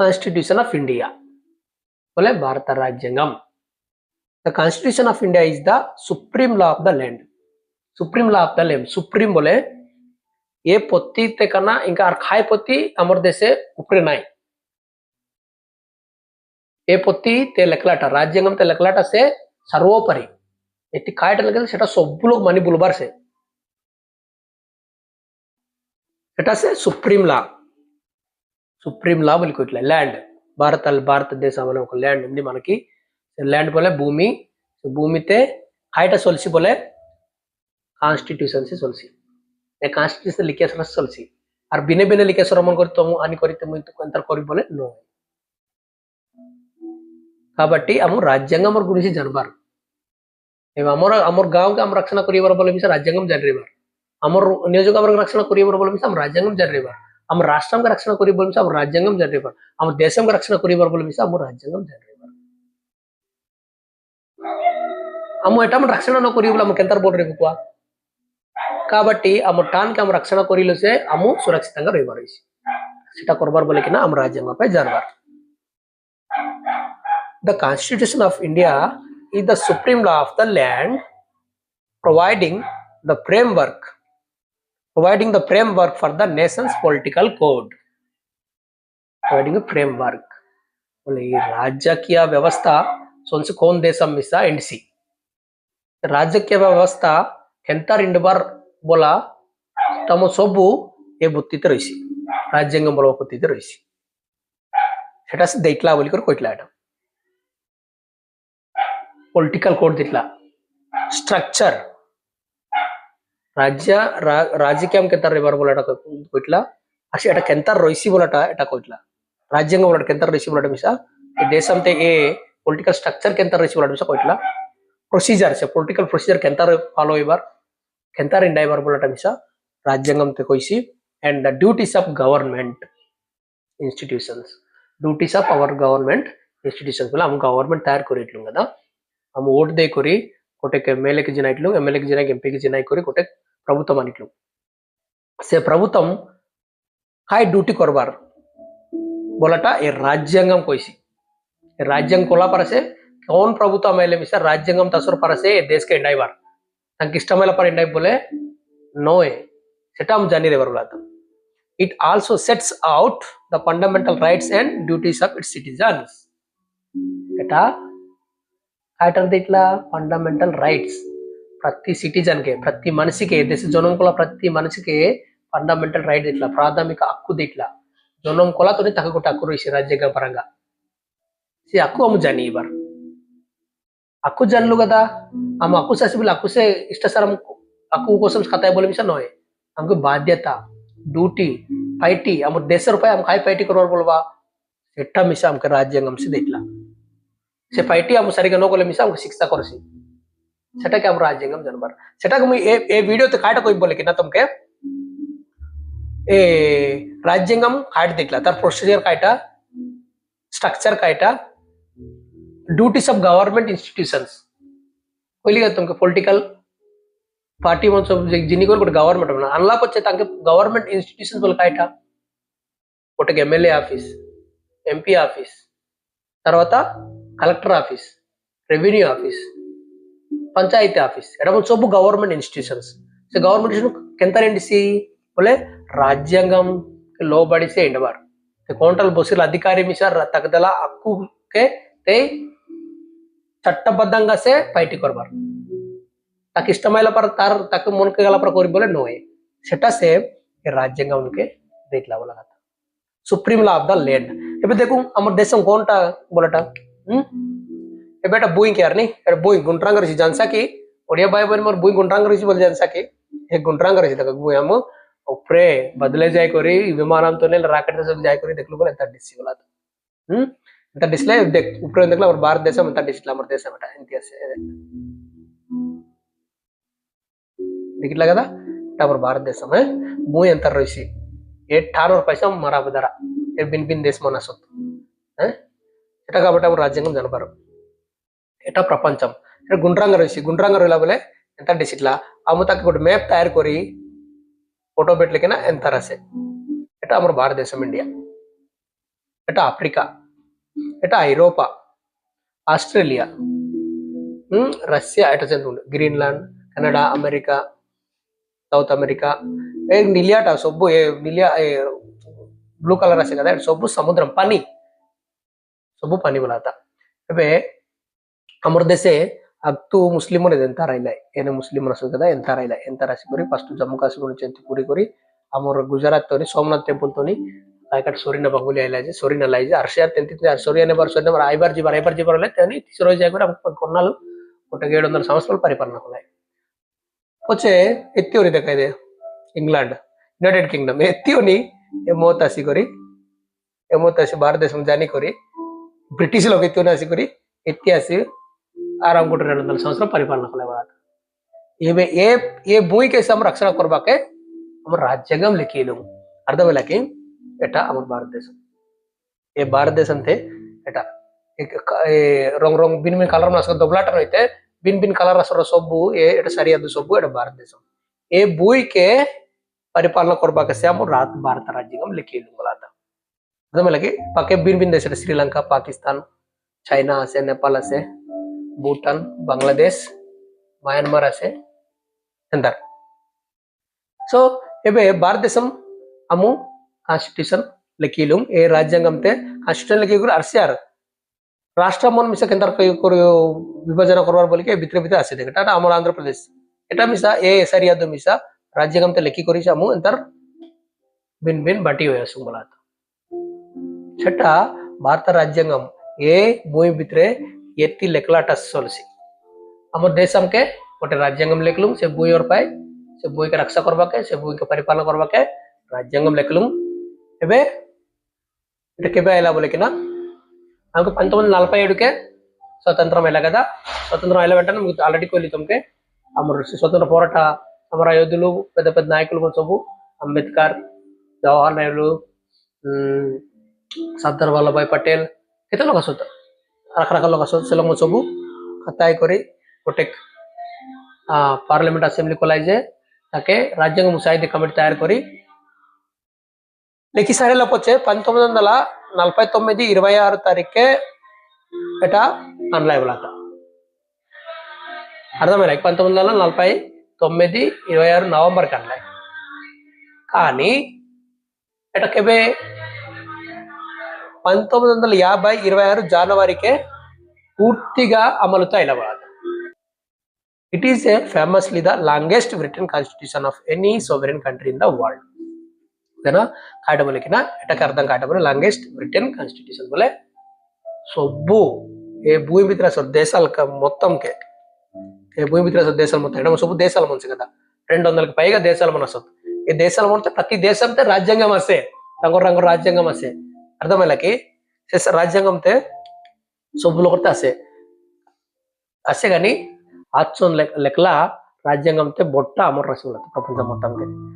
Constitution of India. বলে Bharat রাজ্যাঙ্গম the constitution of India is the supreme law of the land supreme law of the land supreme বলে এ পত্তিতে কানা Inca আর খায় পত্তি আমার দেশে উপরে নাই এ পত্তি তে লেখলাটা রাজ্যাঙ্গম তে লেখলাটা সে সর্বোপরি এটি কায়টা লেখেছে সেটা সবু লোক মানি বলবার সে এটা সে সুপ্রিম ল సుప్రీం లా మనకు ఇట్లా ల్యాండ్ భారత భారతదేశం అనే ఒక ల్యాండ్ ఉంది మనకి ల్యాండ్ పోలే భూమి భూమితే హైట సొలిసి పోలే కాన్స్టిట్యూషన్సি సొలిసి కాన్స్టిట్యూషన్ লিখেছিল সলছি আর বিনে বিনে লিখেছিল মন করি তমু আনি করি তমু ইন্তু কোয়েন্তার করি বলে নো కాబట్టి అమ్మ రాజ్యాంగం గురించి జనబారు మేము అమర అమర్ గాంకి అమ్మ రక్షణ కొరియవర బలమిస రాజ్యాంగం జనరేవారు అమర్ నియోజకవర్గ రక్షణ కొరియవర బలమిస అమ్మ రాజ్యాంగం జనరేవారు आम राष्ट्र रक्षण कर राज्यांगम जारी रही आम देश रक्षण कर राज्यांगम जारी रही आम एट रक्षण न कर बोर्ड रेपा काबटी आम टाण के रक्षण कर सुरक्षित रही पार्टी सीटा करबार बोले किना आम राज्यांग जानवर the constitution of India is the supreme law of the land providing the framework cone a political code structure రాజ్య రాజకీయం కింద රිවර් වලට කොట్లా అసలు ఎట కెంతర్ రొయిసి బులట ఎట కొట్లా రాజ్యాంగం బులట కెంతర్ రొసి బులట మిసా ఈ దేశం తే ఏ పొలిటికల్ స్ట్రక్చర్ కెంతర్ రొసి బులట మిసా కొట్లా ప్రొసీజర్ సే పొలిటికల్ ప్రొసీజర్ కెంతర్ ఫాలో ఇవర్ కెంతర్ రెండు ఐవర్ బులట మిసా రాజ్యాంగం తే కొయిసి and the duties of government institutions duties of our government institutions వల్ల ఆమె గవర్నమెంట్ తయారు కొరిట్లు కదా ఆమె ఓటు దే కొరి కొట్టే ఎమ్మెల్యేకి జినాయిట్లు ఎమ్మెల్యేకి జినాయి ఎంపీకి జినాయి కొరి కొట్టే ప్రభుత్వం అని సే ప్రభుత్వం హాయ్ డ్యూటీ కొరబార్ బొలట ఏ రాజ్యాంగం కోసి రాజ్యాంగం కులా పరసే కౌన్ ప్రభుత్వం మేలే మిస్ రాజ్యాంగం తసరు పరసే దేశ ఎండాయి వారు తనకి ఇష్టమైన పని ఎండాయి నో ఏ సెటామ్ జానీ రెవరులాతం it also sets out the fundamental rights and duties of its citizens ఎటా అటర్ది ఇట్లా ఫండమెంటల్ రైట్స్ ప్రతి సిటిజన్కి ప్రతి మనిషికి hmm. దేశ జనంకుల ప్రతి మనిషికి ఫండమెంటల్ రైట్ ఇట్లా ప్రాథమిక హక్కు ఇట్లా జనం కులతో తగ్గకుండా హక్కు రేసి రాజ్యాంగ పరంగా హక్కు అమ్ము జని ఇవ్వరు హక్కు జన్లు కదా ఆమె హక్కు ససిబుల్ హక్కుసే ఇష్టసరం హక్కు కోసం కథ బోలిమిషన్ నోయ్ ఆమెకు బాధ్యత డ్యూటీ పైటీ ఆమె దేశ రూపాయి ఆమె కాయ పైటీ కరోర్ బోల్వా ఎట్టా మిస ఆమెకు రాజ్యాంగం సిద్ధ ఇట్లా సే ఫైటీ ఆమె సరిగా నోగోలే మిస ఆమెకు శిక్ష కొరసి ಸೆಟಕ್ಕೆ ಅವ್ರು ರಾಜ್ಯಂಗಂ ಜನಬರ್ ಸೆಟಕ್ಕೆ ಮು ಏ ವಿಡಿಯೋ ತ ಕಾಟ ಕೊಯ್ ಬೋಲೆ ಕಿನ ತಮ್ಕೆ ए तो राज्यंगम काट दिखला तर प्रोसिजर कायटा स्ट्रक्चर कायटा ड्यूटीज ऑफ गव्हर्नमेंट इन्स्टिट्यूशन्स पयली का तुमकां पॉलिटिकल पार्टी म्हणून जिणी करून गव्हर्नमेंट म्हणून हांगा पळय तांकां गव्हर्नमेंट इन्स्टिट्यूशन बोल कायटा ఒకటి ఎమ్మెల్యే ఆఫీస్ ఎంపీ ఆఫీస్ తర్వాత collector office revenue office panchayati office ఎడమల చూపు గవర్నమెంట్ ఇన్స్టిట్యూషన్స్ సో గవర్నమెంట్ కింద రెండు సి బోలే రాజ్యాంగం లోబడి చేయవారు కోంటల్ బొసిల్ అధికారిమిష తగదల హక్కుకే తే చట్టబద్ధంగా సే బయటికి করবার তাকে ఇష్టమైన పర তার তাকে মনকে গেল পর করি বলে নয় সেটা সে రాజ్యాంగం উনকে দেখলাম লাগাতা supreme law of the land এবার দেখুন আমার দেশం কোনটা বলাটা হুম এবাটা বোয়িং এর নে বোয়িং গুনট্রাং রিসি জানসা কি ওড়িয়া বাই বাই মোর বোয়িং গুনট্রাং রিসি বল জানসা কি এক গুনট্রাং রিসি তাক বোয় আম উপরে বদলাই যায় করি বিমানান্তনে ল রাকটা জল যায় করি দেখল বলে 30 বলা হুম এটা ডিসপ্লে উপরে ইনদকলা ভারত দেশ মতা ডিসপ্লে মোর দেশটা এনটিএস এ টিকিট লাগাটা টা পর ভারত দেশ মনে মুই অন্তর রিসি 8 6 র পয়সা মরা বদারা এর বিন বিন দেশ মন অসত হ্যাঁ সেটা গাবাটা আমরা রাজ্যগম জান পারো এটা প্রপঞ্চম গুন্ডরাঙ্গরিসি গুন্ডরাঙ্গরুলেবলে এনথার ডিসিটলা অমুতাক গট ম্যাপ তৈয়ার করি ফটো বেট লিখেনা এনথরাসে এটা আমর ভারত দেশ এম ইন্ডিয়া এটা আফ্রিকা এটা ইউরোপা অস্ট্রেলিয়া ம் রাশিয়া এটা চندو Greenland Canada America South America এই নীলিয়াটা সব এ নীলিয়া ব্লু কালার আছে দাদা সব সমুদ্রম পানি সব পানি বলাতা এবে আমার দেশে ಅಕ್ತು ಮುಸ್ಲಿಮರು ಎಂತಾರ ಇಲ್ಲ ಏನು ಮುಸ್ಲಿಮರ ಸುಗದ ಎಂತಾರ ಇಲ್ಲ ಎಂತಾರ ಸಿಗುರಿ ಫಸ್ಟ್ ಜಮ್ಮು ಕಾಶ್ಮೀರ ಜಂತಿ ಪುರಿ ಕೊರಿ ಅಮರ ಗುಜರಾತ್ ತೋನಿ ಸೋಮನಾಥ್ ಟೆಂಪಲ್ ತೋನಿ ಕಾಯ್ಕಟ್ ಸೋರಿನ ಬಗುಲಿ ಐಲಾಜೆ ಸೋರಿನ ಲೈಜೆ ಅರ್ಷಾರ್ ತೆಂತಿ ಸೋರಿಯನೆ ಬರ್ ಸೋರಿನ ಬರ್ ಐಬಾರ್ ಜಿ ಬರ್ ಐಬಾರ್ ಜಿ ಬರಲೆ ತೇನಿ ತಿಸರೋ ಜಾಗರ ಅಮಕ ಕೊನ್ನಾಲು ಒಟ್ಟ ಏಳು వందల సంవత్సరాలు పరిపాలన ఉన్నాయి వచ్చే ఎత్తివని దగ్గర ఇదే ఇంగ్లాండ్ యునైటెడ్ కింగ్డమ్ ఎత్తివని ఎమోతాసి కొరి ఎమోతాసి భారతదేశం జాని కొరి బ్రిటిష్ లోకి ఎత్తివని ఆసి కొరి ఎత్తి ఆసి आराम को रेल संवस पालन कले ये भूमि के रक्षण करवाके राज्य लिखी लु अर्धवेल की भारत देश ये भारत देश रंग रंग भिन्न भिन्न कलर दबलाट रही भिन्न भिन्न कलर सब सर सब भारत देश ये भूमि के परिपालन करवाके भारत राज्य लिखी लुला अर्धवेल की पके भिन्न देश श्रीलंका पाकिस्तान चाइना से नेपाल से ভুটান বাংলাদেশ మయన్మార్ అసే ఎందర్ సో ఇవే భారతదేశం అము కాన్స్టిట్యూషన్ లెక్కీలు ఏ రాజ్యాంగంతే కాన్స్టిట్యూషన్ లెక్కీగురు అర్సిఆర్ రాష్ట్ర মন মিশা কেন্দ্র বিভাজন করবার বলিকে ভিতরে ভিতরে আসে দেখে এটা আমার আন্ধ্রপ্রদেশ এটা মিশা এ এসারি আদ মিশা রাজ্যগমতে লেখি করিছে আমু এন্তার বিন বিন বাটি হয়ে আসুন বলা সেটা ভারত রাজ্যাঙ্গম এ বই ভিতরে एति लेखलाटा सलसी आमर देश आमके गोटे राज्यांगम लेखलुम से बुई और पाए से बुई के रक्षा करवाके से बुई के परिपालन करवाके राज्यांगम लेखलुम एबे एटा केबे आइला बोले किना आमके 547 के स्वतंत्र मेला कदा स्वतंत्र आइला बेटा हम ऑलरेडी कोली तुमके हमर स्वतंत्र पोराटा हमर अयोध्या पेद पेद नायक लोग सब अंबेडकर जवाहरलाल नेहरू सरदार वल्लभ भाई पटेल कितने लोग सुधर రకరకాలుగా శిలంగు సొబు ఖతాయి కొరి ওটেক পার্লামেন্ট অ্যাসেম্বলি কলাইজে তাকে রাজ্যাঙ্গ মুসাহিদি কমিটি తయారు করি లిఖి సరేలోపొచ్చే పంతొమ్మిది వందల నలభై తొమ్మిది ఇరవై ఆరు తారీఖే ఎట అన్లైబుల్ అట అర్థమైనా పంతొమ్మిది వందల నలభై తొమ్మిది ఇరవై ఆరు నవంబర్కి అన్లై కానీ ఎట కెబే పంతొమ్మిది వందల యాభై ఇరవై ఆరు జనవరికే పూర్తిగా అమలుతో it is a famously the longest written constitution of any sovereign country in the world ఓకేనా కాటబులకిన ఎటక అర్థం కాటబులు లాంగెస్ట్ బ్రిటన్ కాన్స్టిట్యూషన్ బోలే సొబ్బు ఏ భూమి మిత్ర దేశాల మొత్తంకే ఏ భూమి మిత్ర దేశాల మొత్తం ఎడమ సొబ్బు దేశాల మనసు కదా రెండు వందలకి పైగా దేశాల మనసు ఈ దేశాల మనసు ప్రతి దేశంతో రాజ్యాంగం వస్తే రంగు రంగు రాజ్యాంగం వస్తే అర్థమయ్యాకి రాజ్యాంగం రాజ్యాంగంతే సొబ్బులు కొడితే అసే అసే కానీ అచ్చోన్ లెక్కల రాజ్యాంగం రాజ్యాంగంతే బొట్ట అమర రాసి ప్రపంచం మొత్తంకి